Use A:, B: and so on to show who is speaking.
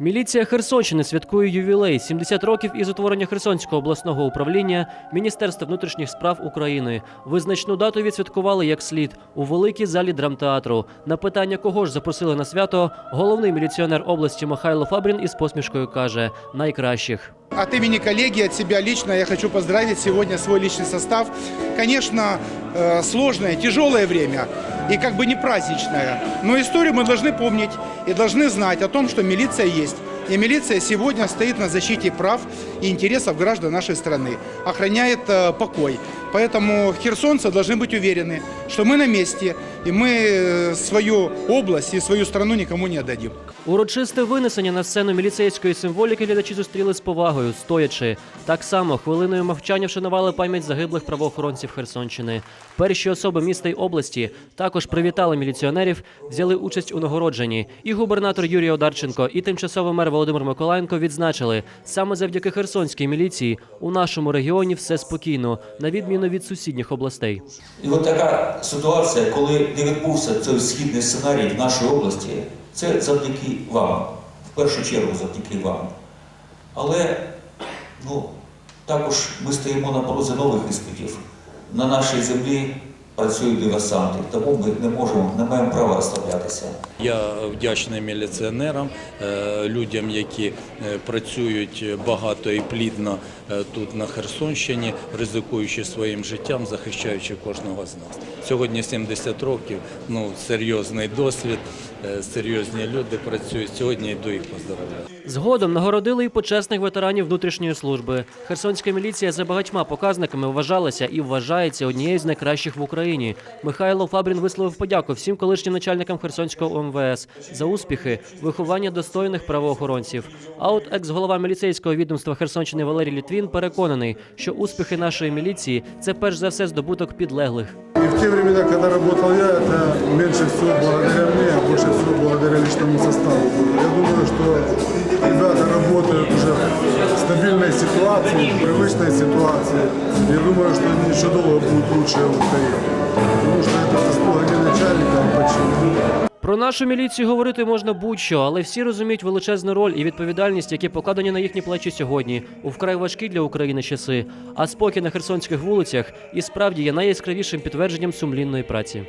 A: Міліція Херсонщини святкує ювілей 70 років із утворення Херсонського обласного управління Міністерства внутрішніх справ України. Визначну дату відсвяткували як слід у великій залі драмтеатру. На питання, кого ж запросили на свято, головний міліціонер області Михайло Фабрін із посмішкою каже: найкращих.
B: От имени коллеги, от себя лично я хочу поздравить сегодня свой личный состав. Конечно, э, сложное, тяжелое время и как бы не праздничное. Но историю мы должны помнить и должны знать о том, что милиция есть. И милиция сегодня стоит на защите прав и интересов граждан нашей страны, охраняет э, покой. Поэтому херсонцы должны быть уверены, что мы на месте, и мы э, свою область и свою страну никому не отдадим.
A: Урочисте винесення на сцену міліцейської символіки глядачі зустріли з повагою, стоячи. Так само хвилиною мовчання вшанували пам'ять загиблих правоохоронців Херсонщини. Перші особи міста й області також привітали міліціонерів, взяли участь у нагородженні. І губернатор Юрій Одарченко, і тимчасовий мер Володимир Миколаєнко відзначили, саме завдяки херсонській міліції у нашому регіоні все спокійно, на відміну від сусідніх областей.
C: І от така ситуація, коли не відбувся цей східний сценарій в нашій області, це завдяки вам, в першу чергу завдяки вам. Але ну, також ми стоїмо на порозі нових іспитів. На нашій землі працюють диверсанти, тому ми не можемо, не маємо права розслаблятися.
D: Я вдячний міліціонерам, е, людям, які е, працюють багато і плідно е, тут на Херсонщині, ризикуючи своїм життям, захищаючи кожного з нас. Сьогодні 70 років, ну серйозний досвід, серйозні люди працюють. Сьогодні йду їх поздравляти.
A: Згодом нагородили і почесних ветеранів внутрішньої служби. Херсонська міліція за багатьма показниками вважалася і вважається однією з найкращих в Україні. Михайло Фабрін висловив подяку всім колишнім начальникам Херсонського ОМВС за успіхи, виховання достойних правоохоронців. А от екс-голова міліцейського відомства Херсонщини Валерій Літвін переконаний, що успіхи нашої міліції це перш за все здобуток підлеглих.
E: И в те времена, когда работал я, это меньше всего благодаря мне, а больше всего благодаря личному составу. было. Я думаю, что ребята работают уже в стабильной ситуации, в привычной ситуации. Я думаю, что они еще долго будут лучше в Украине. А подчиненных.
A: Про нашу міліцію говорити можна будь-що, але всі розуміють величезну роль і відповідальність, які покладені на їхні плечі сьогодні у вкрай важкі для України часи. А спокій на херсонських вулицях і справді є найяскравішим підтвердженням сумлінної праці.